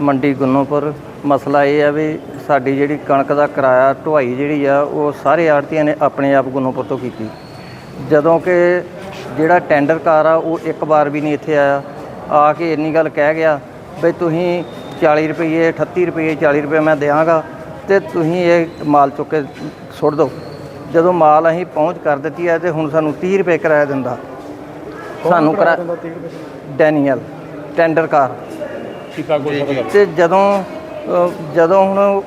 ਮੰਡੀ ਗੁੰਨੋਪੁਰ। ਮਸਲਾ ਇਹ ਆ ਵੀ ਸਾਡੀ ਜਿਹੜੀ ਕਣਕ ਦਾ ਕਿਰਾਇਆ ਢੁਆਈ ਜਿਹੜੀ ਆ ਉਹ ਸਾਰੇ ਆੜਤੀਆਂ ਨੇ ਆਪਣੇ ਆਪ ਗੁੰਨੋਪੁਰ ਤੋਂ ਕੀਤੀ। ਜਦੋਂ ਕਿ ਜਿਹੜਾ ਟੈਂਡਰਕਾਰ ਆ ਉਹ ਇੱਕ ਵਾਰ ਵੀ ਨਹੀਂ ਇੱਥੇ ਆਇਆ। ਆ ਕੇ ਇੰਨੀ ਗੱਲ ਕਹਿ ਗਿਆ ਵੀ ਤੁਸੀਂ 40 ਰੁਪਏ 38 ਰੁਪਏ 40 ਰੁਪਏ ਮੈਂ ਦਿਆਂਗਾ ਤੇ ਤੁਸੀਂ ਇਹ ਮਾਲ ਚੁੱਕ ਕੇ ਸੁੱਟ ਦਿਓ। ਜਦੋਂ ਮਾਲ ਅਸੀਂ ਪਹੁੰਚ ਕਰ ਦਿੱਤੀ ਹੈ ਤੇ ਹੁਣ ਸਾਨੂੰ 30 ਰੁਪਏ ਕਿਰਾਇਆ ਦਿੰਦਾ। ਸਾਨੂੰ ਕਿਰਾ ਡੈਨੀਅਲ ਟੈਂਡਰਕਾਰ ਕੀਤਾ ਕੋਈ ਪਤਾ ਗੱਲ ਤੇ ਜਦੋਂ ਅ, ਜਦੋਂ ਹੁਣ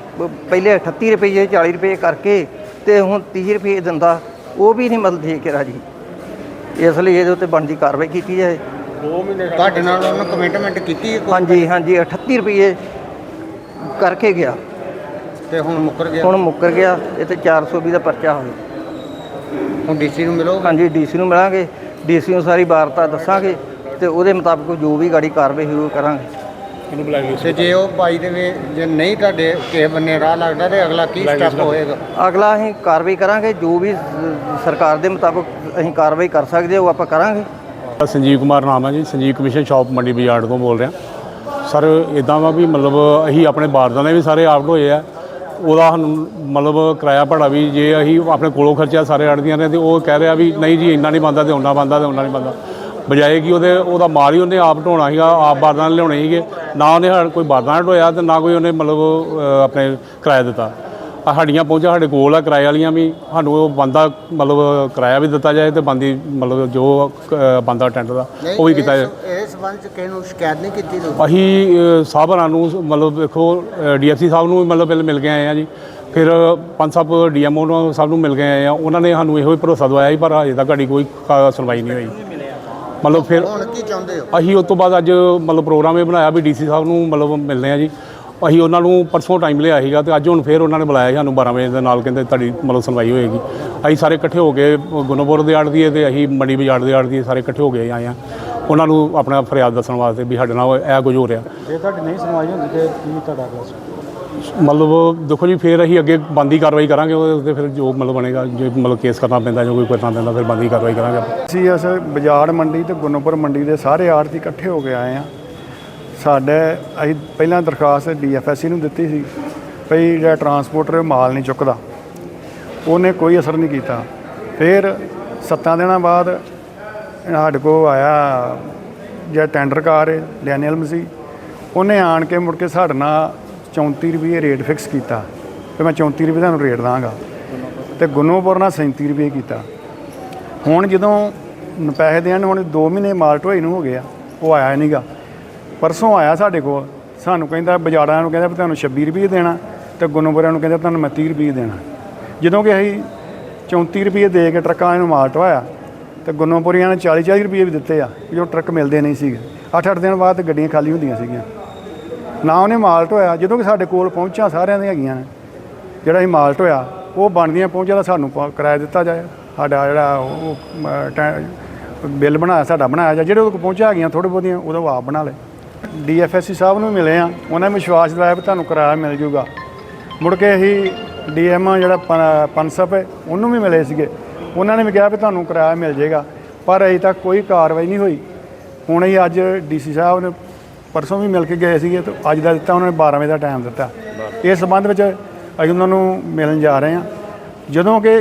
ਪਹਿਲੇ 38 ਰੁਪਏ 40 ਰੁਪਏ ਕਰਕੇ ਤੇ ਹੁਣ 30 ਰੁਪਏ ਦਿੰਦਾ ਉਹ ਵੀ ਨਹੀਂ ਮਤਲਬ ਦੇ ਕੇ ਰਾਜੀ। ਇਸ ਲਈ ਇਹਦੇ ਉੱਤੇ ਬਣਦੀ ਕਾਰਵਾਈ ਕੀਤੀ ਜਾਏ। 2 ਮਹੀਨੇ ਤੁਹਾਡੇ ਨਾਲ ਉਹਨਾਂ ਕਮਿਟਮੈਂਟ ਕੀਤੀ ਹੈ ਕੋਈ? ਹਾਂਜੀ ਹਾਂਜੀ 38 ਰੁਪਏ ਕਰਕੇ ਗਿਆ। ਤੇ ਹੁਣ ਮੁੱਕਰ ਗਿਆ? ਹੁਣ ਮੁੱਕਰ ਗਿਆ ਇਹ ਤੇ 420 ਦਾ ਪਰਚਾ ਹੋਇਆ ਹੁਣ ਡੀਸੀ ਨੂੰ ਮਿਲੋ ਹਾਂਜੀ ਡੀਸੀ ਨੂੰ ਮਿਲਾਂਗੇ। ਡੀਸੀ ਨੂੰ ਸਾਰੀ ਵਾਰਤਾ ਦੱਸਾਂਗੇ ਤੇ ਉਹਦੇ ਮੁਤਾਬਕ ਜੋ ਵੀ ਗਾੜੀ ਕਾਰਵਾਈ ਹੋਈ ਉਹ ਕਰਾਂਗੇ। ਇਹਨੂੰ ਬੁਲਾ ਲਿਓ ਤੇ ਜੇ ਉਹ ਬਾਈ ਦੇ ਵੇ ਜੇ ਨਹੀਂ ਤੁਹਾਡੇ ਕਿਸੇ ਬੰਨੇ ਰਾਹ ਲੱਗਦਾ ਤੇ ਅਗਲਾ ਕੀ ਸਟੈਪ ਹੋਏਗਾ? ਅਗਲਾ ਅਸੀਂ ਕਾਰਵਾਈ ਕਰਾਂਗੇ ਜੋ ਵੀ ਸ- ਸਰਕਾਰ ਦੇ ਮੁਤਾਬਕ ਅਸੀਂ ਕਾਰਵਾਈ ਕਰ ਸਕਦੇ ਹਾਂ ਉਹ ਆਪਾਂ ਕਰਾਂਗੇ। ਸੰਜੀਵ ਕੁਮਾਰ ਨਾਮ ਹੈ ਜੀ ਸੰਜੀਵ ਕਮਿਸ਼ਨ ਸ਼ਾਪ ਮੰਡੀ ਬਾਜ਼ਾਰ ਤੋਂ ਬੋਲ ਰਿਹਾ। ਸਰ ਇਦਾਂ ਵਾ ਵੀ ਮਤਲਬ ਅਸੀਂ ਆਪਣੇ ਬਾਰਦਾਨੇ ਵੀ ਸਾਰੇ ਆਊਟ ਹੋਏ ਆ। ਉਹਦਾ ਸਾਨੂੰ ਮਤਲਬ ਕਿਰਾਇਆ ਭਾੜਾ ਵੀ ਜੇ ਅਸੀਂ ਆਪਣੇ ਕੋਲੋਂ ਖਰਚਿਆ ਸਾਰੇ ਅੜਦੀਆਂ ਨੇ ਤੇ ਉਹ ਕਹਿ ਰਿਹਾ ਵੀ ਨਹੀਂ ਜੀ ਇੰਨਾ ਨਹੀਂ ਬੰਦਾ ਤੇ ਉਹਨਾਂ ਬੰਦਾ ਤੇ ਉਹਨਾਂ ਨਹੀਂ ਬੰਦਾ ਬਜਾਏ ਕਿ ਉਹਦੇ ਉਹਦਾ ਮਾਲ ਹੀ ਉਹਨੇ ਆਪ ਢੋਣਾ ਸੀਗਾ ਆਪ ਬਾਰਦਾਨੇ ਲਿਆਉਣੇ ਸੀਗੇ। ਨਾ ਉਹਨੇ ਕੋਈ ਬਾਰਦਾਨਾ ਢੋਇਆ ਤੇ ਨਾ ਕੋਈ ਉਹਨੇ ਮਤਲਬ ਆਪਣੇ ਕਿਰਾਇਆ ਦਿੱਤਾ। ਆਹ ਸਾਡੀਆਂ ਪਹੁੰਚਾਂ ਸਾਡੇ ਕੋਲ ਆ ਕਿਰਾਏ ਵਾਲੀਆਂ ਵੀ। ਸਾਨੂੰ ਉਹ ਬੰਦਾ ਮਤਲਬ ਕਿਰਾਇਆ ਵੀ ਦਿੱਤਾ ਜਾਏ ਤੇ ਬੰਦੀ ਮਤਲਬ ਜੋ ਬੰਦਾ ਟੈਂਡਰ ਦਾ ਉਹ ਵੀ ਕੀਤਾ ਜਾਏ। ਇਸ- ਸੰਬੰਧ ਚ ਕਿਸੇ ਨੂੰ ਸ਼ਿਕਾਇਤ ਨਹੀਂ ਕੀਤੀ ਅਸੀਂ ਅ, ਸਾਹਿਬਾਨਾਂ ਨੂੰ ਮਤਲਬ ਦੇਖੋ ਡੀਐਫਸੀ ਸਾਹਿਬ ਨੂੰ ਮਤਲਬ ਪਹਿਲੇ ਮਿਲ ਕੇ ਆਏ ਆ ਜੀ। ਫਿਰ ਪੰਜ ਸਾਹਿਬ ਡੀਐਮਓ ਨੂੰ ਸਭ ਨੂੰ ਮਿਲ ਕੇ ਆਏ ਆ। ਉਹਨਾਂ ਨੇ ਸਾਨੂੰ ਇਹੋ ਹੀ ਭਰੋਸਾ ਦਵਾਇਆ ਸੀ ਪਰ ਅਜੇ ਤੱਕ ਸਾਡੀ ਕੋਈ ਸੁਣਵਾਈ ਨਹੀਂ ਹੋਈ। ਮਤਲਬ ਫਿਰ ਹੁਣ ਕੀ ਚਾਹੁੰਦੇ ਹੋ? ਅਸੀਂ ਉਸ ਤੋਂ ਬਾਅਦ ਅੱਜ ਮਤਲਬ ਪ੍ਰੋਗਰਾਮ ਇਹ ਬਣਾਇਆ ਵੀ ਡੀਸੀ ਸਾਹਿਬ ਨੂੰ ਮਤਲਬ ਮਿਲਦੇ ਆ ਜੀ। ਅਸੀਂ ਉਹਨਾਂ ਨੂੰ ਪਰਸੋਂ ਟਾਈਮ ਲਿਆ ਸੀਗਾ ਤੇ ਅੱਜ ਹੁਣ ਫੇਰ ਉਹਨਾਂ ਨੇ ਬੁਲਾਇਆ ਸੀ ਸਾਨੂੰ 12 ਵਜੇ ਦੇ ਨਾਲ ਕਹਿੰਦੇ ਤੁਹਾਡੀ ਮਤਲਬ ਸੁਣਵਾਈ ਹੋਏਗੀ। ਅਸੀਂ ਸਾਰੇ ਇਕੱਠੇ ਹੋ ਕੇ ਗੁਨੋਪੁਰ ਦੇ ਆੜ ਦੀ ਤੇ ਅਸੀਂ ਮੰਡੀ ਬਾਜ਼ਾਰ ਦੇ ਆੜ ਦੀ ਸਾਰੇ ਇਕੱਠੇ ਹੋ ਕੇ ਆਏ ਆ ਉਹਨਾਂ ਨੂੰ ਆਪਣਾ ਫਰਿਆਦ ਦੱਸਣ ਵਾਸਤੇ ਵੀ ਸਾਡੇ ਨਾਲ ਇਹ ਕੁਝ ਹੋ ਰਿਹਾ। ਜੇ ਤੁਹਾਡੀ ਨਹੀਂ ਸੁਣਵਾਈ ਹੁੰਦੀ ਤੇ ਕੀ ਤੁਹਾਡਾ ਅਗਲਾ ਮਤਲਬ ਦੇਖੋ ਜੀ, ਫਿਰ ਅਸੀਂ ਅੱਗੇ ਬੰਦੀ ਕਾਰਵਾਈ ਕਰਾਂਗੇ, ਉਹਦੇ 'ਤੇ ਫਿਰ ਜੋ ਮਤਲਬ ਬਣੇਗਾ, ਜੇ ਮਤਲਬ ਕੇਸ ਕਰਨਾ ਪੈਂਦਾ ਜੋ ਕੋਈ ਕਰਨਾ ਪੈਂਦਾ ਫਿਰ ਬੰਦੀ ਕਾਰਵਾਈ ਕਰਾਂਗੇ ਆਪਾਂ। ਅਸੀਂ ਇਸ ਬਾਜ਼ਾਰ ਮੰਡੀ ਤੇ ਗੁੰਨੋਪੁਰ ਮੰਡੀ ਦੇ ਸਾਰੇ ਆੜਤੀ ਇਕੱਠੇ ਹੋ ਕੇ ਆਏ ਆ ਸਾਡੇ ਅਸੀਂ ਪਹਿਲਾਂ ਦਰਖਾਸਤ ਡੀਐਫਐਸਸੀ ਨੂੰ ਦਿੱਤੀ ਸੀ ਭਈ ਜਿਹੜਾ ਟਰਾਂਸਪੋਰਟਰ ਮਾਲ ਨਹੀਂ ਚੁੱਕਦਾ। ਉਹਨੇ ਕੋਈ ਅਸਰ ਨਹੀਂ ਕੀਤਾ। ਫਿਰ ਸੱਤਾਂ ਦਿਨਾਂ ਬਾਅਦ ਸਾਡੇ ਕੋਲ ਆਇਆ ਜਿਹੜਾ ਟੈਂਡਰ ਕਾਰ ਹੈ ਡੈਨੀਅਲ ਮਸੀ ਉਹਨੇ ਆਣ ਕੇ ਮੁੜ ਕੇ ਸਾਡੇ ਨਾਲ 34 ਰੁਪਏ ਰੇਟ ਫਿਕਸ ਕੀਤਾ ਤੇ ਮੈਂ 34 ਰੁਪਏ ਤੁਹਾਨੂੰ ਰੇਟ ਦਾਂਗਾ। ਤੇ ਗੁੰਨੋਪੁਰ ਨਾਲ 37 ਰੁਪਏ ਕੀਤਾ। ਹੁਣ ਜਦੋਂ ਪੈਸੇ ਦੇਣ ਨੂੰ ਹੁਣ 2 ਮਹੀਨੇ ਮਾਲ ਢੋਈ ਨੂੰ ਹੋ ਗਏ ਆ ਉਹ ਆਇਆ ਨਹੀਂਗਾ ਪਰਸੋਂ ਆਇਆ ਸਾਡੇ ਕੋਲ, ਸਾਨੂੰ ਕਹਿੰਦਾ ਬਾਜ਼ਾਰਾਂ ਨੂੰ ਕਹਿੰਦਾ ਵੀ ਤੁਹਾਨੂੰ 26 ਰੁਪਏ ਦੇਣਾ, ਤੇ ਗੁੰਨੋਪੁਰਿਆਂ ਨੂੰ ਕਹਿੰਦਾ ਤੁਹਾਨੂੰ ਮੈਂ 30 ਰੁਪਏ ਦੇਣਾ। ਜਦੋਂ ਕਿ ਅਸੀਂ 34 ਰੁਪਏ ਦੇ ਕੇ ਟਰੱਕਾਂ ਨੂੰ ਮਾਲ ਢਵਾਇਆ ਤੇ ਗੁੰਨੋਪੁਰੀਆਂ ਨੇ 40 40 ਰੁਪਏ ਵੀ ਦਿੱਤੇ ਆ, ਵੀ ਉਹ ਟਰੱਕ ਮਿਲਦੇ ਨਹੀਂ ਸੀਗੇ। 8-8 ਦਿਨ ਬਾਅਦ ਗੱਡੀਆਂ ਖਾਲੀ ਹੁੰਦੀਆਂ ਸੀਗੀਆਂ। ਨਾ ਉਹਨੇ ਮਾਲ ਢੋਇਆ, ਜਦੋਂ ਕਿ ਸਾਡੇ ਕੋਲ ਪਹੁੰਚਾਂ ਸਾਰਿਆਂ ਦੀਆਂ ਹੈਗੀਆਂ ਨੇ। ਜਿਹੜਾ ਅਸੀਂ ਮਾਲ ਢੋਇਆ, ਉਹ ਬਣਦੀਆਂ ਪਹੁੰਚਾਂ ਦਾ ਸਾਨੂੰ ਪ- ਕਿਰਾਇਆ ਦਿੱਤਾ ਜਾਏ। ਸਾਡਾ ਜਿਹੜਾ ਉਹ ਬਿੱਲ ਬਣਾਇਆ, ਸਾਡਾ ਬਣਾਇਆ ਜਾ ਜਿਹੜੇ ਉਹਦੇ ਕੋਲ ਪਹੁੰਚਾਂ ਹੈਗੀਆਂ ਥੋੜ੍ਹੇ ਬਹੁਤੀਆਂ ਉਹਦਾ ਆਪ ਬਣਾ ਲੈ ਡੀਐਫਐਸਸੀ ਸਾਹਿਬ ਨੂੰ ਮਿਲੇ ਆ ਉਹਨਾਂ ਨੇ ਵਿਸ਼ਵਾਸ ਦਿਵਾਇਆ ਵੀ ਤੁਹਾਨੂੰ ਕਿਰਾਇਆ ਮਿਲ ਜੂਗਾ। ਮੁੜ ਕੇ ਅਸੀਂ ਡੀਐਮ ਜਿਹੜਾ ਪ- ਹੈ, ਉਹਨੂੰ ਵੀ ਮਿਲੇ ਸੀਗੇ। ਉਹਨਾਂ ਨੇ ਵੀ ਕਿਹਾ ਵੀ ਤੁਹਾਨੂੰ ਕਿਰਾਇਆ ਮਿਲ ਜਾਏਗਾ ਪਰ ਅਜੇ ਤੱਕ ਕੋਈ ਕਾਰਵਾਈ ਨਹੀਂ ਹੋਈ। ਹੁਣ ਅਸੀਂ ਅੱਜ ਡੀਸੀ ਸਾਹਿਬ ਨੇ ਪਰਸੋਂ ਵੀ ਮਿਲ ਕੇ ਗਏ ਸੀਗੇ ਤੇ ਅੱਜ ਦਾ ਦਿੱਤਾ ਉਹਨਾਂ ਨੇ 12 ਵਜੇ ਦਾ ਟਾਈਮ ਦਿੱਤਾ। ਇਸ ਸੰਬੰਧ ਵਿੱਚ ਅਸੀਂ ਉਹਨਾਂ ਨੂੰ ਮਿਲਣ ਜਾ ਰਹੇ ਹਾਂ। ਜਦੋਂ ਕਿ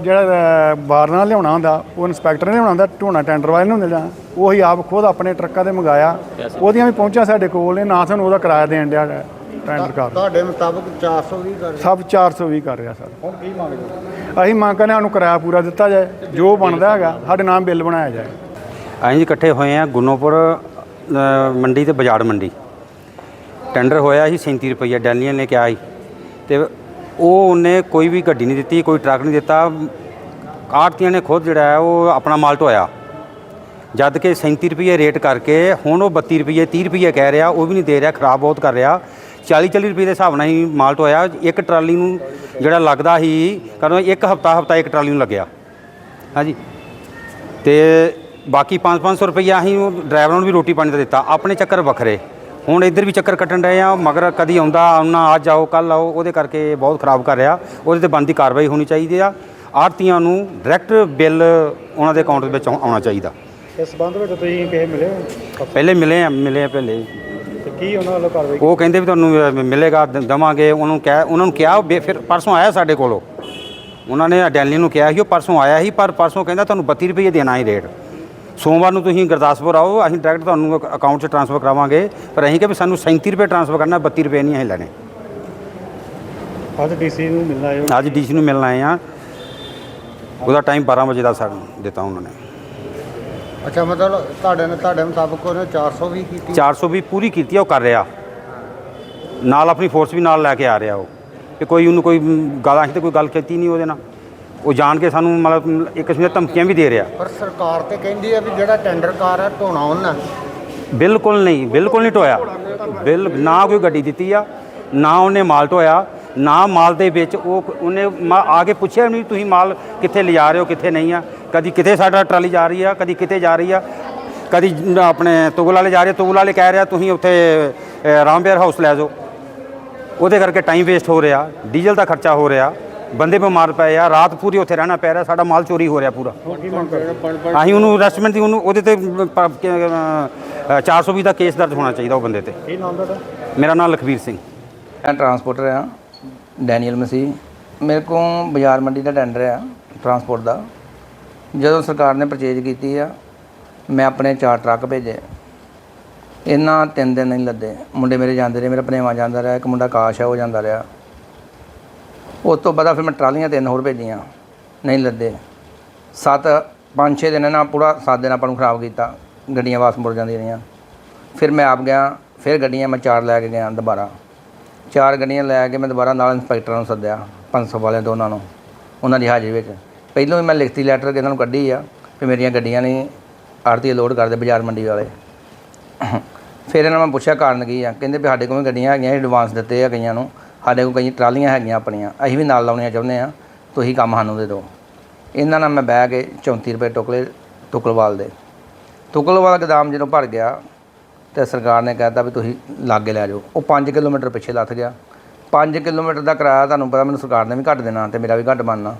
ਜਿਹੜਾ ਬਾਰਨਾ ਲਿਆਉਣਾ ਹੁੰਦਾ ਉਹ ਇਨਸਪੈਕਟਰ ਨੇ ਲਿਆਉਣਾ ਹੁੰਦਾ ਢੋਣਾ ਟੈਂਡਰ ਵਾਲੇ ਨੂੰ ਮਿਲਣਾ ਉਹ ਹੀ ਆਪ ਖੁਦ ਆਪਣੇ ਟਰੱਕਾਂ ਤੇ ਮੰਗਾਇਆ। ਉਹਦੀਆਂ ਵੀ ਪਹੁੰਚਾਂ ਸਾਡੇ ਕੋਲ ਨੇ ਨਾ ਸਾਨੂੰ ਉਹਦਾ ਕਿਰਾਇਆ ਦੇਣ ਡਿਆ ਟੈਂਡਰ ਕਾਰ ਤੁਹਾਡੇ ਮੁਤਾਬਕ 420 ਕਰ ਸਭ 420 ਕਰ ਰਿਹਾ ਸਰ। ਹੁਣ ਕੀ ਮੰਗਦੇ ਅਸੀਂ ਮੰਗ ਕਰਨੇ ਸਾਨੂੰ ਕਿਰਾਇਆ ਪੂਰਾ ਦਿੱਤਾ ਜਾਏ ਜੋ ਬਣਦਾ ਹੈਗਾ ਸਾਡੇ ਨਾਮ ਬਿੱਲ ਬਣਾਇਆ ਜਾਏ। ਅਸੀਂ ਇਕੱਠੇ ਹੋਏ ਆ ਗੁੰਨੋਪੁਰ ਮੰਡੀ ਤੇ ਬਾਜ਼ਾਰ ਮੰਡੀ। ਟੈਂਡਰ ਹੋਇਆ ਸੀ 37 ਰੁਪਈਆ ਡੈਲੀਅਨ ਨੇ ਕਿਹਾ ਸੀ। ਤੇ ਉਹ ਉਹਨੇ ਕੋਈ ਵੀ ਗੱਡੀ ਨਹੀਂ ਦਿੱਤੀ, ਕੋਈ ਟਰੱਕ ਨਹੀਂ ਦਿੱਤਾ। ਆੜਤੀਆਂ ਨੇ ਖੁਦ ਜਿਹੜਾ ਹੈ, ਉਹ ਆਪਣਾ ਮਾਲ ਢੋਇਆ ਜਦ ਕਿ 37 ਰੁਪਏ ਰੇਟ ਕਰਕੇ ਹੁਣ ਉਹ 32 ਰੁਪਏ 30 ਰੁਪਏ ਕਹਿ ਰਿਹਾ, ਉਹ ਵੀ ਨਹੀਂ ਦੇ ਰਿਹਾ, ਖਰਾਬ ਬਹੁਤ ਕਰ ਰਿਹਾ। 40 40 ਰੁਪਏ ਦੇ ਹਿਸਾਬ ਨਾਲ ਹੀ ਮਾਲ ਢੋਇਆ ਇੱਕ ਟਰਾਲੀ ਨੂੰ ਜਿਹੜਾ ਲੱਗਦਾ ਸੀ, ਕਦੋਂ ਇੱਕ ਹਫਤਾ ਹਫਤਾ ਇੱਕ ਟਰਾਲੀ ਨੂੰ ਲੱਗਿਆ। ਹਾਂਜੀ। ਤੇ ਬਾਕੀ 5-500 ਰੁਪਈਆ ਅਸੀਂ ਉਹ ਡਰਾਈਵਰਾਂ ਨੂੰ ਵੀ ਰੋਟੀ ਪਾਣੀ ਦਾ ਦਿੱਤਾ। ਆਪਣੇ ਚੱਕਰ ਵੱਖਰੇ। ਹੁਣ ਇੱਧਰ ਵੀ ਚੱਕਰ ਕੱਟਣ ਰਹੇ ਆ ਮਗਰ ਕਦੀ ਆਉਂਦਾ ਆਉਣਾ ਅੱਜ ਆਓ ਕੱਲ ਆਓ ਉਹਦੇ ਕਰਕੇ ਬਹੁਤ ਖਰਾਬ ਕਰ ਰਿਹਾ। ਉਹਦੇ ਤੇ ਬਣਦੀ ਕਾਰਵਾਈ ਹੋਣੀ ਚਾਹੀਦੀ ਆ। ਆੜਤੀਆਂ ਨੂੰ ਡਾਇਰੈਕਟ ਬਿੱਲ ਉਹਨਾਂ ਦੇ ਅਕਾਊਂਟ ਵਿੱਚ ਆਉ- ਆਉਣਾ ਚਾਹੀਦਾ। ਇਸ ਸੰਬੰਧ ਵਿੱਚ ਤੁਸੀਂ ਕਿਸੇ ਮਿਲੇ ਪਹਿਲੇ ਮਿਲੇ ਆ ਮਿਲੇ ਆ ਪਹਿਲੇ। ਤੇ ਕੀ ਉਹਨਾਂ ਵੱਲੋਂ ਕਾਰਵਾਈ ਉਹ ਕਹਿੰਦੇ ਵੀ ਤੁਹਾਨੂੰ ਮਿਲੇਗਾ ਦ- ਦੇਵਾਂਗੇ। ਉਹਨਾਂ ਕਹਿ ਉਹਨਾਂ ਨੂੰ ਕਿਹਾ ਉਹ ਬੇ- ਫਿਰ ਪਰਸੋਂ ਆਇਆ ਸਾਡੇ ਕੋਲੋਂ। ਉਹਨਾਂ ਨੇ ਡੈਲੀ ਨੂੰ ਕਿਹਾ ਸੀ ਉਹ ਪਰਸੋਂ ਆਇਆ ਸੀ ਪਰ ਪਰਸੋਂ ਕਹਿੰਦਾ ਤੁਹਾਨੂੰ 32 ਰੁਪਏ ਦੇਣਾ ਹੀ ਰੇਟ। ਸੋਮਵਾਰ ਨੂੰ ਤੁਸੀਂ ਗੁਰਦਾਸਪੁਰ ਆਓ ਅਸੀਂ ਡਾਇਰੈਕਟ ਤੁਹਾਨੂੰ ਅਕਾਊਂਟ 'ਚ ਟ੍ਰਾਂਸਫਰ ਕਰਾਵਾਂਗੇ। ਪਰ ਅਸੀਂ ਕਿ ਵੀ ਸਾਨੂੰ 37 ਰੁਪਏ ਟ੍ਰਾਂਸਫਰ ਕਰਨਾ 32 ਰੁਪਏ ਨਹੀਂ ਅਸੀਂ ਲੈਣੇ। ਅੱਜ ਡੀਸੀ ਨੂੰ ਮਿਲਣਾ ਹੈ? ਅੱਜ ਡੀਸੀ ਨੂੰ ਮਿਲਣ ਆਏ ਆ ਉਹਦਾ ਟਾਈਮ 12 ਵਜੇ ਦਾ ਸਾਨੂੰ ਦਿੱਤਾ ਉਹਨਾਂ ਨੇ। ਅੱਛਾ ਮਤਲਬ ਤੁਹਾਡੇ ਨੇ ਤੁਹਾਡੇ ਮੁਤਾਬਕ ਉਹਨੇ 400 ਵੀ ਕੀਤੀ? 400 ਵੀ ਪੂਰੀ ਕੀਤੀ ਆ ਉਹ ਕਰ ਰਿਹਾ। ਨਾਲ ਆਪਣੀ ਫੋਰਸ ਵੀ ਨਾਲ ਲੈ ਕੇ ਆ ਰਿਹਾ ਉਹ। ਕਿ ਕੋਈ ਉਹਨੂੰ ਕੋਈ ਗਾਲਾਂ ਅਸੀਂ ਤੇ ਕੋਈ ਗੱਲ ਕੀਤੀ ਨਹੀਂ ਉਹਦੇ ਨਾਲ। ਉਹ ਜਾਣ ਕੇ ਸਾਨੂੰ ਮਤਲਬ ਇੱਕ ਕਿਸਮ ਦੀਆਂ ਧਮਕੀਆਂ ਵੀ ਦੇ ਰਿਹਾ। ਪਰ ਸਰਕਾਰ ਤੇ ਕਹਿੰਦੀ ਹੈ ਵੀ ਜਿਹੜਾ ਟੈਂਡਰ ਕਾਰ ਹੈ ਢੋਣਾ ਉਹਨਾਂ ਬਿਲਕੁਲ ਨਹੀਂ ਬਿਲਕੁਲ ਨਹੀਂ ਢੋਇਆ ਬਿਲ ਨਾ ਕੋਈ ਗੱਡੀ ਦਿੱਤੀ ਆ ਨਾ ਉਹਨੇ ਮਾਲ ਢੋਇਆ ਨਾ ਮਾਲ ਦੇ ਵਿੱਚ ਉਹ ਉਹਨੇ ਆ ਕੇ ਪੁੱਛਿਆ ਨਹੀਂ ਤੁਸੀਂ ਮਾਲ ਕਿੱਥੇ ਲਿਜਾ ਰਹੇ ਹੋ ਕਿੱਥੇ ਨਹੀਂ ਆ। ਕਦੀ ਕਿਤੇ ਸਾਡਾ ਟਰਾਲੀ ਜਾ ਰਹੀ ਆ ਕਦੀ ਕਿਤੇ ਜਾ ਰਹੀ ਆ। ਕਦੀ ਆਪਣੇ ਤੁਗਲ ਵਾਲੇ ਜਾ ਰਹੇ ਤੁਗਲ ਵਾਲੇ ਕਹਿ ਰਿਹਾ ਤੁਸੀਂ ਉੱਥੇ ਰਾਮਬੇਰ ਹਾਊਸ ਲੈ ਜਾਓ। ਉਹਦੇ ਕਰਕੇ ਟਾਈਮ ਵੇਸਟ ਹੋ ਰਿਹਾ ਡੀਜ਼ਲ ਦਾ ਖਰਚਾ ਹੋ ਰਿਹਾ। ਬੰਦੇ ਬਿਮਾਰ ਪਏ ਆ ਰਾਤ ਪੂਰੀ ਉੱਥੇ ਰਹਿਣਾ ਪੈ ਰਿਹਾ ਸਾਡਾ ਮਾਲ ਚੋਰੀ ਹੋ ਰਿਹਾ ਪੂਰਾ। ਅਸੀਂ ਉਹਨੂੰ ਰੈਸਟੋਰੈਂਟ ਦੀ ਉਹਨੂੰ ਉਹਦੇ ਤੇ ਪ- ਪ- ਅ, 420 ਦਾ ਕੇਸ ਦਰਜ ਹੋਣਾ ਚਾਹੀਦਾ ਉਹ ਬੰਦੇ ਤੇ। ਕੀ ਨਾਮ ਤੁਹਾਡਾ? ਮੇਰਾ ਨਾਮ ਲਖਵੀਰ ਸਿੰਘ। ਮੈਂ ਟਰਾਂਸਪੋਰਟਰ ਆ ਡੈਨੀਅਲ ਮਸੀਹ। ਮੇਰੇ ਕੋਲ ਬਾਜ਼ਾਰ ਮੰਡੀ ਦਾ ਟੈਂਡਰ ਆ ਟਰਾਂਸਪੋਰਟ ਦਾ। ਜਦੋਂ ਸਰਕਾਰ ਨੇ ਪਰਚੇਜ ਕੀਤੀ ਆ ਮੈਂ ਆਪਣੇ ਚਾਰ ਟਰੱਕ ਭੇਜੇ। ਇਹਨਾਂ ਤਿੰਨ ਦਿਨ ਨਹੀਂ ਲੱਦੇ। ਮੁੰਡੇ ਮੇਰੇ ਜਾਂਦੇ ਰਹੇ ਮੇਰਾ ਭਣੇਵਾ ਜਾਂਦਾ ਰਿਹਾ ਇੱਕ ਮੁੰਡਾ ਕਾਸ਼ ਆ ਉਹ ਜਾਂਦਾ ਰਿਹਾ। ਉਸ ਤੋਂ ਬਾਅਦ ਫਿਰ ਮੈਂ ਟਰਾਲੀਆਂ ਤਿੰਨ ਹੋਰ ਭੇਜੀਆਂ, ਨਹੀਂ ਲੱਦੇ। ਸੱਤ, ਪੰਜ, ਛੇ ਦਿਨ ਇਹਨਾਂ ਪੂਰਾ ਸੱਤ ਦਿਨ ਆਪਾਂ ਨੂੰ ਖਰਾਬ ਕੀਤਾ, ਗੱਡੀਆਂ ਵਾਪਸ ਮੁੜ ਜਾਂਦੀਆਂ ਰਹੀਆਂ। ਫਿਰ ਮੈਂ ਆਪ ਗਿਆ, ਫਿਰ ਗੱਡੀਆਂ ਮੈਂ ਚਾਰ ਲੈ ਕੇ ਗਿਆ ਦੁਬਾਰਾ। ਚਾਰ ਗੱਡੀਆਂ ਲੈ ਕੇ ਮੈਂ ਦੁਬਾਰਾ ਨਾਲ ਇੰਸਪੈਕਟਰਾਂ ਨੂੰ ਸੱਦਿਆ 500 ਵਾਲਿਆਂ ਦੋਨਾਂ ਨੂੰ, ਉਹਨਾਂ ਦੀ ਹਾਜ਼ਰੀ ਵਿੱਚ। ਪਹਿਲਾਂ ਵੀ ਮੈਂ ਲਿਖਤੀ ਲੈਟਰ ਇਹਨਾਂ ਨੂੰ ਕੱਢੀ ਆ ਕਿ ਮੇਰੀਆਂ ਗੱਡੀਆਂ ਨਹੀਂ ਆੜਤੀ ਲੋਡ ਕਰਦੇ ਬਾਜ਼ਾਰ ਮੰਡੀ ਵਾਲੇ। ਫਿਰ ਇਹਨਾਂ ਨੂੰ ਮੈਂ ਪੁੱਛਿਆ ਕਾਰਨ ਕੀ ਆ, ਕਹਿੰਦੇ ਵੀ ਸਾਡੇ ਕੋਲ ਵੀ ਗੱਡੀਆਂ ਹੈਗੀਆਂ ਐਡਵਾਂਸ ਦਿੱਤੇ ਆ ਕਈਆਂ ਨੂੰ। ਸਾਡੇ ਕੋਲ ਕਈ ਟਰਾਲੀਆਂ ਹੈਗੀਆਂ ਆਪਣੀਆਂ, ਅਸੀਂ ਵੀ ਨਾਲ ਲਾਉਣੀਆਂ ਚਾਹੁੰਦੇ ਆ ਤੁਸੀਂ ਕੰਮ ਸਾਨੂੰ ਦੇ ਦਿਓ। ਇਹਨਾਂ ਨਾਲ ਮੈਂ ਬਹਿ ਕੇ 34 ਰੁਪਏ ਟੁਕਲੇ ਟੁਕਲਵਾਲ ਦੇ। ਟੁਕਲਵਾਲ ਗਦਾਮ ਜਦੋਂ ਭਰ ਗਿਆ ਤੇ ਸਰਕਾਰ ਨੇ ਕਹਿਤਾ ਵੀ ਤੁਸੀਂ ਲਾਗੇ ਲੈ ਜਾਓ। ਉਹ 5 ਕਿਲੋਮੀਟਰ ਪਿੱਛੇ ਲੱਥ ਗਿਆ। 5 ਕਿਲੋਮੀਟਰ ਦਾ ਕਿਰਾਇਆ ਤੁਹਾਨੂੰ ਪਤਾ, ਮੈਨੂੰ ਸਰਕਾਰ ਨੇ ਵੀ ਘੱਟ ਦੇਣਾ ਤੇ ਮੇਰਾ ਵੀ ਘੱਟ ਬਣਨਾ।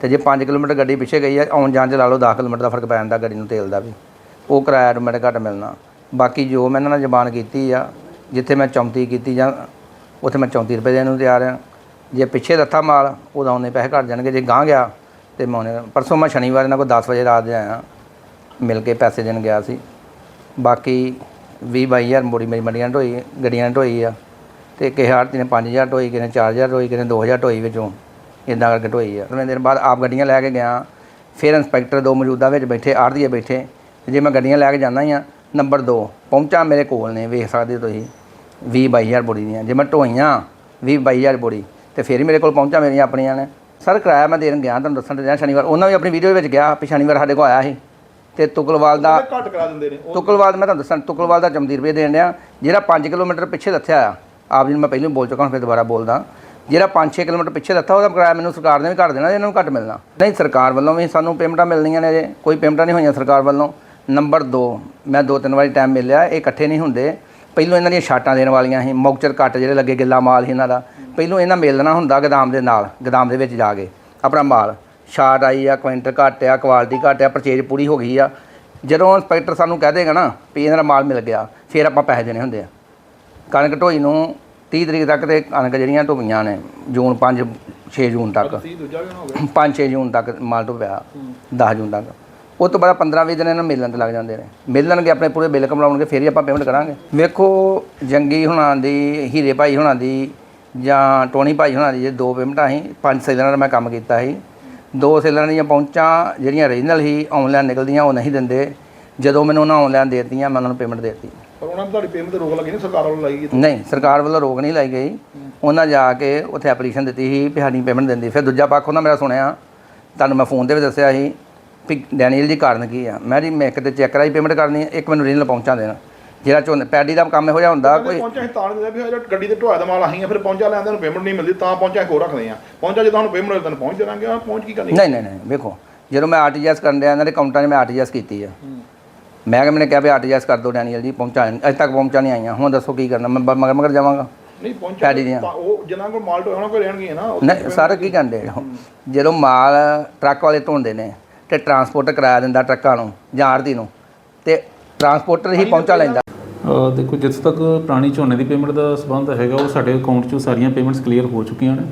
ਤੇ ਜੇ 5 ਕਿਲੋਮੀਟਰ ਗੱਡੀ ਪਿੱਛੇ ਗਈ ਹੈ ਆਉਣ ਜਾਣ ਚ ਲਾ ਲਓ 10 ਕਿਲੋਮੀਟਰ ਦਾ ਫ਼ਰਕ ਪੈ ਜਾਂਦਾ ਗੱਡੀ ਨੂੰ ਤੇਲ ਦਾ ਵੀ। ਉਹ ਕਿਰਾਇਆ ਆਟੋਮੈਟਿਕ ਘੱਟ ਮਿਲਣਾ। ਬਾਕੀ ਜੋ ਮੈਂ ਇਹਨਾਂ ਨਾਲ ਜ਼ਬਾਨ ਕੀਤੀ ਆ, ਜਿੱਥੇ ਮੈਂ 34 ਕੀਤੀ ਜਾਂ ਉੱਥੇ ਮੈਂ 34 ਰੁਪਏ ਦੇਣ ਨੂੰ ਤਿਆਰ ਆ। ਜੇ ਪਿੱਛੇ ਰੱਥਾ ਮਾਲ, ਉਹਦਾ ਉਹਨੇ ਪੈਸੇ ਘੱਟ ਜਾਣਗੇ। ਜੇ ਗਾਂ ਗਿਆ, ਤੇ ਮੈਂ ਉਹਨੇ ਪਰਸੋਂ ਮੈਂ ਸ਼ਨੀਵਾਰ ਇਹਨਾਂ ਕੋਲ 10 ਵਜੇ ਰਾਤ ਦੇ ਆਇਆ। ਮਿਲ ਕੇ ਪੈਸੇ ਦੇਣ ਗਿਆ ਸੀ। ਬਾਕੀ 20 22000 ਮੋੜੀ ਮੇਰੀ ਮੰਡੀਆਂ ਢੋਈ, ਗੱਡੀਆਂ ਢੋਈ ਆ। ਤੇ ਕਿਸੇ ਆੜਤੀ ਨੇ 5000 ਢੋਈ ਕਿਸੇ ਨੇ 4000 ਢੋਈ ਕਿਸੇ ਨੇ 2000 ਢੋਈ ਵਿੱਚੋਂ। ਇਦਾਂ ਕਰਕੇ ਢੋਈ ਆ। ਮੈਂ ਦਿਨ ਬਾਅਦ ਆਪ ਗੱਡੀਆਂ ਲੈ ਕੇ ਗਿਆ। ਫਿਰ ਇੰਸਪੈਕਟਰ ਦੋ ਮੌਜੂਦਾ ਵਿੱਚ ਬੈਠੇ ਆੜਤੀਏ ਬੈਠੇ। ਜੇ ਮੈਂ ਗੱਡੀਆਂ ਲੈ ਕੇ ਜਾਂਦਾ ਹੀ ਆ, ਨੰਬਰ 2 ਪਹੁੰਚਾ ਮੇਰੇ ਕੋਲ ਨੇ, ਵੇਖ ਸਕਦੇ ਹੋ ਤੁਸੀਂ। 20 22000 ਬੋੜੀ ਦੀਆਂ। ਜੇ ਮੈਂ ਢੋਈਆਂ 20 22000 ਬੋੜੀ ਤੇ ਫਿਰ ਹੀ ਮੇਰੇ ਕੋਲ ਪਹੁੰਚਾ ਮੇਰੀਆਂ ਆਪਣੀਆਂ ਨੇ। ਸਰ ਕਿਰਾਇਆ ਮੈਂ ਦੇਣ ਗਿਆ ਤੁਹਾਨੂੰ ਦੱਸਣ ਤੇ ਸ਼ਨੀਵਾਰ। ਉਹਨਾਂ ਵੀ ਆਪਣੀ ਵੀਡੀਓ ਵਿੱਚ ਗਿਆ ਵੀ ਸ਼ਨੀਵਾਰ ਸਾਡੇ ਕੋਲ ਆਇਆ ਸੀ। ਤੇ ਤੁਕਲਵਾਲ ਦਾ ਘੱਟ ਕਰਾ ਦਿੰਦੇ ਨੇ। ਤੁਕਲਵਾਲ ਮੈਂ ਤੁਹਾਨੂੰ ਦੱਸਾਂ ਤੁਕਲਵਾਲ ਦਾ 34 ਰੁਪਏ ਦੇਣ ਡਿਆ। ਜਿਹੜਾ 5 ਕਿਲੋਮੀਟਰ ਪਿੱਛੇ ਲੱਥਿਆ ਆ ਆਪ ਜੀ ਨੂੰ ਮੈਂ ਪਹਿਲਾਂ ਬੋਲ ਚੁੱਕਾ ਹਾਂ ਫਿਰ ਦੁਬਾਰਾ ਬੋਲਦਾ। ਜਿਹੜਾ 5-6 ਕਿਲੋਮੀਟਰ ਪਿੱਛੇ ਲੱਥਾ ਉਹਦਾ ਕਿਰਾਇਆ ਮੈਨੂੰ ਸਰਕਾਰ ਨੇ ਵੀ ਘੱਟ ਦੇਣਾ ਇਹਨਾਂ ਨੂੰ ਘੱਟ ਮਿਲਣਾ। ਨਹੀਂ ਸਰਕਾਰ ਵੱਲੋਂ ਵੀ ਸਾਨੂੰ ਪੇਮੈਂਟਾਂ ਮਿਲਣੀਆਂ ਨੇ ਅਜੇ। ਕੋਈ ਪੇਮੈਂਟਾਂ ਨਹੀਂ ਹੋਈਆਂ ਸਰਕਾਰ ਵੱਲੋਂ। ਨੰਬਰ 2 ਮੈਂ ਦੋ ਤਿੰਨ ਵਾਰੀ ਟਾਈਮ ਮਿਲਿਆ ਇਹ ਇਕੱਠੇ ਨਹੀਂ ਹੁੰਦੇ। ਪਹਿਲੋਂ ਇਹਨਾਂ ਦੀਆਂ ਛਾਟਾਂ ਦੇਣ ਵਾਲੀਆਂ ਸੀ ਮੌਕਚਰ ਕੱਟ ਜਿਹੜੇ ਲੱਗੇ ਗਿੱਲਾ ਮਾਲ ਸੀ ਇਹਨਾਂ ਦਾ। ਪਹਿਲੋਂ ਇਹਨਾਂ ਮਿਲਣਾ ਹੁੰਦਾ ਗਦਾਮ ਦੇ ਨਾਲ ਗਦਾਮ ਦੇ ਵਿੱਚ ਜਾ ਕੇ ਆਪਣਾ ਮਾਲ। ਛਾਟ ਆਈ ਆ ਕੁਇੰਟਲ ਘੱਟ ਆ ਕੁਆਲਿਟੀ ਘੱਟ ਆ ਪਰਚੇਜ ਪੂਰੀ ਹੋ ਗਈ ਆ। ਜਦੋਂ ਇੰਸਪੈਕਟਰ ਸਾਨੂੰ ਕਹਿ ਦੇਗਾ ਨਾ ਵੀ ਇਹਨਾਂ ਦਾ ਮਾਲ ਮਿਲ ਗਿਆ ਫਿਰ ਆਪਾਂ ਪੈਸੇ ਦੇਣੇ ਹੁੰਦੇ ਆ। ਕਣਕ ਢੋਈ ਨੂੰ 30 ਤਰੀਕ ਤੱਕ ਤੇ ਕਣਕ ਜਿਹੜੀਆਂ ਢੋਈਆਂ ਨੇ ਜੂਨ 5 6 ਜੂਨ ਤੱਕ। 5 6 ਜੂਨ ਤੱਕ ਮਾਲ ਢੋਇਆ 10 ਜੂਨ ਤੱਕ। ਉਸ ਤੋਂ ਬਾਅਦ 15 20 ਦਿਨ ਇਹਨਾਂ ਮਿਲਣ ਤੇ ਲੱਗ ਜਾਂਦੇ ਨੇ। ਮਿਲਣਗੇ ਆਪਣੇ ਪੂਰੇ ਬਿੱਲ ਕਮਲਾਉਣਗੇ ਫਿਰ ਹੀ ਆਪਾਂ ਪੇਮੈਂਟ ਕਰਾਂਗੇ। ਵੇਖੋ ਜੰਗੀ ਹੁਣਾਂ ਦੀ ਹੀਰੇ ਭਾਈ ਹੁਣਾਂ ਦੀ ਜਾਂ ਟੋਨੀ ਭਾਈ ਹੁਣਾਂ ਦੀ ਜੇ ਦੋ ਪੇਮੈਂਟਾਂ ਸੀ ਪੰਜ ਸੇਲਰਾਂ ਦਾ ਮੈਂ ਕੰਮ ਕੀਤਾ ਸੀ। ਦੋ ਸੇਲਰਾਂ ਦੀਆਂ ਪਹੁੰਚਾਂ ਜਿਹੜੀਆਂ ਰੀਜਨਲ ਸੀ ਆਨਲਾਈਨ ਨਿਕਲਦੀਆਂ ਉਹ ਨਹੀਂ ਦਿੰਦੇ। ਜਦੋਂ ਮੈਨੂੰ ਉਹਨਾਂ ਆਨਲਾਈਨ ਦੇ ਦਿੱਤੀਆਂ ਮੈਂ ਉਹਨਾਂ ਨੂੰ ਪੇਮੈਂਟ ਦੇ ਦਿੱਤੀ। ਪਰ ਉਹਨਾਂ ਨੂੰ ਤੁਹਾਡੀ ਪੇਮੈਂਟ ਤੇ ਰੋਕ ਲੱਗੀ ਨਹੀਂ ਸਰਕਾਰ ਵੱਲੋਂ ਲਾਈ ਗਈ ਨਹੀਂ ਸਰਕਾਰ ਵੱਲੋਂ ਰੋਕ ਨਹੀਂ ਲਾਈ ਗਈ। ਉਹਨਾਂ ਜਾ ਕੇ ਉੱਥੇ ਐਪਲੀਕੇਸ਼ਨ ਦਿੱਤੀ ਸੀ ਵੀ ਸਾਡੀ ਪੇਮੈਂਟ ਦਿੰਦੀ। ਫਿਰ ਦੂਜਾ ਪੱਖ ਉਹਨਾਂ ਮੇਰਾ ਸੁਣਿਆ। ਤੁਹਾਨੂੰ ਮੈਂ ਫੋਨ ਤੇ ਵੀ ਦੱਸਿਆ ਸੀ। ਵੀ ਡੈਨੀਅਲ ਜੀ ਕਾਰਨ ਕੀ ਆ? ਮੈਂ ਜੀ ਮੈਂ ਇੱਕ ਤੇ ਚੈੱਕ ਰਾਈ ਪੇਮੈਂਟ ਕਰਨੀ ਹੈ ਇੱਕ ਮੈਨੂੰ ਰੀਨਲ ਪਹੁੰਚਾ ਦੇਣਾ। ਜਿਹੜਾ ਝੋਨੇ ਪੈਡੀ ਦਾ ਕੰਮ ਇਹੋ ਜਿਹਾ ਹੁੰਦਾ ਕੋਈ ਪਹੁੰਚਾ ਅਸੀਂ ਤਾਂ ਨਹੀਂ ਦਿੰਦੇ ਵੀ ਜਿਹੜਾ ਗੱਡੀ ਤੇ ਢੋਇਆ ਦਾ ਮਾਲ ਆਹੀਂ ਆ ਫਿਰ ਪਹੁੰਚਾ ਲੈਂਦੇ ਨੂੰ ਪੇਮੈਂਟ ਨਹੀਂ ਮਿਲਦੀ ਤਾਂ ਪਹੁੰਚਾ ਕੋ ਰੱਖਦੇ ਆ। ਪਹੁੰਚਾ ਜੇ ਤੁਹਾਨੂੰ ਪੇਮੈਂਟ ਮਿਲੇ ਤਾਂ ਪਹੁੰਚ ਦੇਵਾਂਗੇ ਆ ਪਹੁੰਚ ਕੀ ਕਰਨੀ? ਨਹੀਂ ਨਹੀਂ ਨਹੀਂ ਵੇਖੋ ਜਦੋਂ ਮੈਂ ਆਰਟੀਜੀਐਸ ਕਰਨ ਡਿਆ ਇਹਨਾਂ ਦੇ ਕਾਊਂਟਰਾਂ 'ਚ ਮੈਂ ਆਰਟੀਜੀਐਸ ਕੀਤੀ ਆ। ਮੈਂ ਕਿ ਮੈਨੇ ਕਿਹਾ ਵੀ ਆਰਟੀਜੀਐਸ ਕਰ ਦਿਓ ਡੈਨੀਅਲ ਜੀ ਪਹੁੰਚਾ ਅਜੇ ਤੱਕ ਪਹੁੰਚਾ ਨਹੀਂ ਆਈਆਂ ਹੁਣ ਦੱਸੋ ਕੀ ਕਰਨਾ ਮੈਂ ਮਗਰ ਮਗਰ ਜਾਵਾਂਗਾ। ਨਹੀਂ ਪਹੁੰਚਾ ਉਹ ਜਿਨ੍ਹਾਂ ਕੋਲ ਮਾਲ ਢੋਇਆ ਉਹਨਾਂ ਕੋਲ ਰਹਿਣਗੇ ਨਾ ਨਹੀਂ ਸਰ ਕੀ ਕਹਿੰਦੇ ਜਦੋਂ ਮਾਲ ਟਰੱਕ ਵਾਲੇ ਧੋਂਦੇ ਨੇ ਤੇ ਟਰਾਂਸਪੋਰਟ ਕਰਾਇਆ ਦਿੰਦਾ ਟਰੱਕਾਂ ਨੂੰ ਜਾਂ ਆੜਦੀ ਨੂੰ ਤੇ ਟਰਾਂਸਪੋਰਟਰ ਹੀ ਪਹੁੰਚਾ ਲੈਂਦਾ। ਅ, ਦੇਖੋ ਜਿੱਥੇ ਤੱਕ ਪੁਰਾਣੀ ਝੋਨੇ ਦੀ ਪੇਮੈਂਟ ਦਾ ਸਬੰਧ ਹੈਗਾ ਉਹ ਸਾਡੇ ਅਕਾਊਂਟ 'ਚੋਂ ਸਾਰੀਆਂ ਪੇਮੈਂਟਸ ਕਲੀਅਰ ਹੋ ਚੁੱਕੀਆਂ ਨੇ।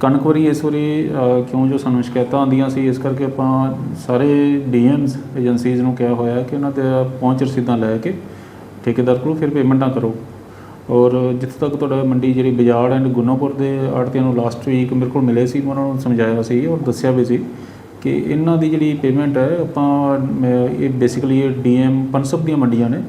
ਕਣਕ ਵਾਰੀ ਇਸ ਵਾਰੀ ਅ, ਕਿਉਂ ਜੋ ਸਾਨੂੰ ਸ਼ਿਕਾਇਤਾਂ ਆਉਂਦੀਆਂ ਸੀ ਇਸ ਕਰਕੇ ਆਪਾਂ ਸਾਰੇ ਡੀਐਮਸ ਏਜੰਸੀਜ਼ ਨੂੰ ਕਿਹਾ ਹੋਇਆ ਕਿ ਉਹਨਾਂ ਤੇ ਪਹੁੰਚ ਰਸੀਦਾਂ ਲੈ ਕੇ ਠੇਕੇਦਾਰ ਕੋਲ ਫਿਰ ਪੇਮੈਂਟਾਂ ਕਰੋ। ਔਰ ਜਿੱਥੇ ਤੱਕ ਤੁਹਾਡਾ ਮੰਡੀ ਜਿਹੜੀ ਬਾਜ਼ਾਰ ਐਂਡ ਗੁਨਾਪੁਰ ਦੇ ਆੜਤੀਆਂ ਨੂੰ ਲਾਸਟ ਵੀਕ ਮੇਰੇ ਕੋਲ ਮਿਲੇ ਸੀ ਮੈਂ ਉਹਨਾਂ ਨੂੰ ਸਮਝਾਇਆ ਸੀ ਔਰ ਦੱਸਿਆ ਵੀ ਸੀ ਕਿ ਇਹਨਾਂ ਦੀ ਜਿਹੜੀ ਪੇਮੈਂਟ ਹੈ ਆਪਾਂ ਇਹ ਬੇਸਿਕਲੀ ਇਹ ਡੀਐਮ ਪਨਸਪ ਦੀਆਂ ਮੰਡੀਆਂ ਨੇ।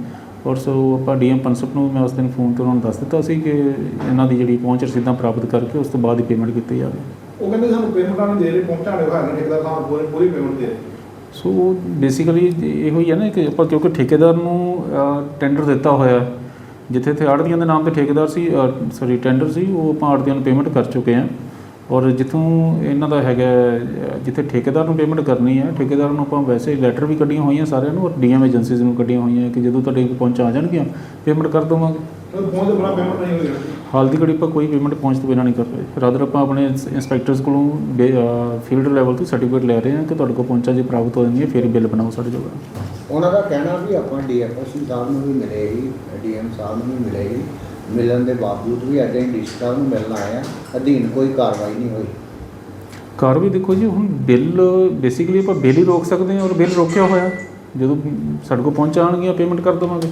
ਔਰ ਸੋ ਆਪਾਂ ਡੀਐਮ ਪਨਸਪ ਨੂੰ ਮੈਂ ਉਸ ਦਿਨ ਫੋਨ ਤੇ ਉਹਨਾਂ ਨੂੰ ਦੱਸ ਦਿੱਤਾ ਸੀ ਕਿ ਇਹਨਾਂ ਦੀ ਜਿਹੜੀ ਪਹੁੰਚ ਰਸੀਦਾਂ ਪ੍ਰਾਪਤ ਕਰਕੇ ਉਸ ਤੋਂ ਬਾਅਦ ਹੀ ਪੇਮੈਂਟ ਕੀਤੀ ਜਾਵੇ। ਉਹ ਕਹਿੰਦੇ ਸਾਨੂੰ ਪੇਮੈਂਟਾਂ ਨਹੀਂ ਦੇ ਰਹੇ ਪਹੁੰਚਾਣੇ ਹੋਇਆ ਨਾ ਠੇਕੇਦਾਰ ਸਾਹਿਬ ਪੂਰੀ ਪੂਰੀ ਪੇਮੈਂਟ ਦੇ ਰਹੇ ਸੋ ਬੇਸਿਕਲੀ ਇਹੋ ਹੀ ਹੈ ਨਾ ਕਿ ਆਪਾਂ ਕਿਉਂਕਿ ਠੇਕੇਦਾਰ ਨੂੰ ਟੈਂਡਰ ਦਿੱਤਾ ਹੋਇਆ। ਜਿੱਥੇ ਤੇ ਆੜਤੀਆਂ ਦੇ ਨਾਮ ਤੇ ਠੇਕੇਦਾਰ ਸੀ ਸੌਰੀ ਟੈਂਡਰ ਸੀ ਉਹ ਆਪਾਂ ਆੜਤੀਆਂ ਨੂੰ ਪੇਮੈਂਟ ਕਰ ਚੁੱਕੇ ਹਾਂ। ਔਰ ਜਿੱਥੋਂ ਇਹਨਾਂ ਦਾ ਹੈਗਾ ਜਿੱਥੇ ਠੇਕੇਦਾਰ ਨੂੰ ਪੇਮੈਂਟ ਕਰਨੀ ਹੈ ਠੇਕੇਦਾਰ ਨੂੰ ਆਪਾਂ ਵੈਸੇ ਲੈਟਰ ਵੀ ਕੱਢੀਆਂ ਹੋਈਆਂ ਸਾਰਿਆਂ ਨੂੰ ਔਰ ਡੀਐਮ ਏਜੰਸੀਜ਼ ਨੂੰ ਕੱਢੀਆਂ ਹੋਈਆਂ ਕਿ ਜਦੋਂ ਤੁਹਾਡੇ ਕੋਲ ਪਹੁੰਚ ਆ ਜਾਣਗੀਆਂ ਪੇਮੈਂਟ ਕਰ ਦਵਾਂਗੇ। ਉਹ ਪਹੁੰਚ ਬਣਾ ਪੇਮੈਂਟ ਨਹੀਂ ਹੋਈ ਹਾਲ ਦੀ ਘੜੀ ਆਪਾਂ ਕੋਈ ਪੇਮੈਂਟ ਪਹੁੰਚ ਤੋਂ ਬਿਨਾਂ ਨਹੀਂ ਕਰ ਰਹੇ। ਰਾਦਰ ਆਪਾਂ ਆਪਣੇ ਇੰਸਪੈਕਟਰਸ ਕੋਲੋਂ ਫੀਲਡ ਲੈਵਲ ਤੋਂ ਸਰਟੀਫਿਕੇਟ ਲੈ ਰਹੇ ਹਾਂ ਕਿ ਤੁਹਾਡੇ ਕੋਲ ਪਹੁੰਚਾਂ ਜੇ ਪ੍ਰਾਪਤ ਹੋ ਜਾਂਦੀ ਹੈ ਫਿਰ ਬਿੱਲ ਬਣਾਓ ਸਾਡੇ ਜੋਗਾ। ਉਹਨਾਂ ਦਾ ਕਹਿਣਾ ਵੀ ਆਪਾਂ ਡੀਐਫਐਸਸੀ ਸਾਹਿਬ ਨੂੰ ਵੀ ਮਿਲੇ ਹੀ ਡੀਐਮ ਸਾਹਿਬ ਨੂੰ ਵੀ ਮਿਲੇ ਹੀ ਮਿਲਣ ਦੇ ਬਾਵਜੂਦ ਵੀ ਅੱਜ ਅਸੀਂ ਡੀਸੀ ਸਾਹਿਬ ਨੂੰ ਮਿਲਣ ਆਏ ਆ ਅਧੀਨ ਕੋਈ ਕਾਰਵਾਈ ਨਹੀਂ ਹੋਈ। ਕਾਰਵਾਈ ਦੇਖੋ ਜੀ, ਹੁਣ ਬਿੱਲ ਬੇਸਿਕਲੀ ਆਪਾਂ ਬਿੱਲ ਹੀ ਰੋਕ ਸਕਦੇ ਹਾਂ ਔਰ ਬਿੱਲ ਰੋਕਿਆ ਹੋਇਆ। ਜਦੋਂ ਸਾਡੇ ਕੋਲ ਪਹੁੰਚਾਣਗੀਆਂ ਪੇਮੈਂਟ ਕਰ ਦੇਵਾਂਗੇ।